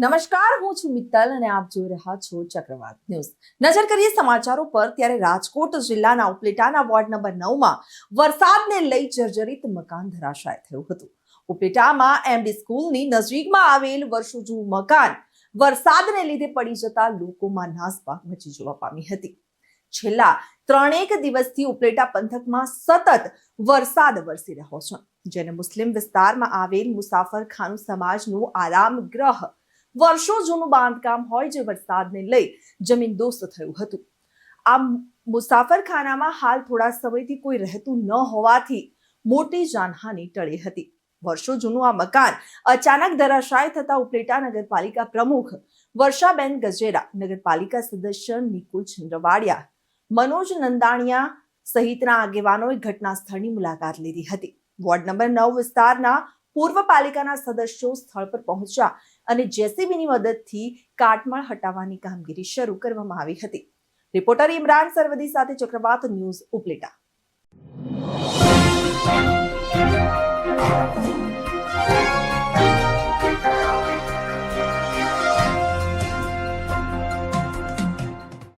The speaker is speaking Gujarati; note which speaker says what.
Speaker 1: નમસ્કાર, હું છું મિત્તલ અને આપ જોઈ રહ્યા છો ચક્રવાત ન્યૂઝ. નજર કરીએ સમાચારો પર, ત્યારે રાજકોટ જિલ્લાના ઉપલેટાના વોર્ડ નંબર નવમાં વરસાદને લઈ જર્જરિત મકાન ધરાશાય થયું હતું. ઉપલેટામાં એમડી સ્કૂલની નજીકમાં આવેલ વર્ષો મકાન વરસાદને લીધે પડી જતા લોકોમાં નાસભાગ મચી જોવા પામી હતી. છેલ્લા ત્રણેક દિવસથી ઉપલેટા પંથકમાં સતત વરસાદ વરસી રહ્યો છે. જેને મુસ્લિમ વિસ્તારમાં આવેલ મુસાફર ખાનું સમાજનું આરામ ગ્રહ વર્ષો જૂનું બાંધકામ હોય જે વરસાદને લઈ જમીન દોસ્ત થયું હતું. આ મુસાફરખાનામાં હાલ થોડા સમયથી કોઈ રહેતું ન હોવાથી મોટી જાનહાની ટળી હતી. વર્ષો જૂનું આ મકાન અચાનક ધરાશાય થતા ઉપલેટા નગરપાલિકા પ્રમુખ વર્ષાબેન ગજેરા, નગરપાલિકા સદસ્ય નિકુલ ચંદ્રવાડિયા, મનોજ નંદાણીયા સહિતના આગેવાનોએ ઘટના સ્થળની મુલાકાત લીધી હતી. વોર્ડ નંબર નવ વિસ્તારના પૂર્વ પાલિકાના સદસ્યો સ્થળ પર પહોંચ્યા અને જેસીબીની મદદથી કાટમાળ હટાવવાની કામગીરી શરૂ કરવામાં આવી હતી રિપોર્ટર ઇમરાન સરવદી સાથે ચક્રવાત ન્યૂઝ ઉપલેટા Thank you.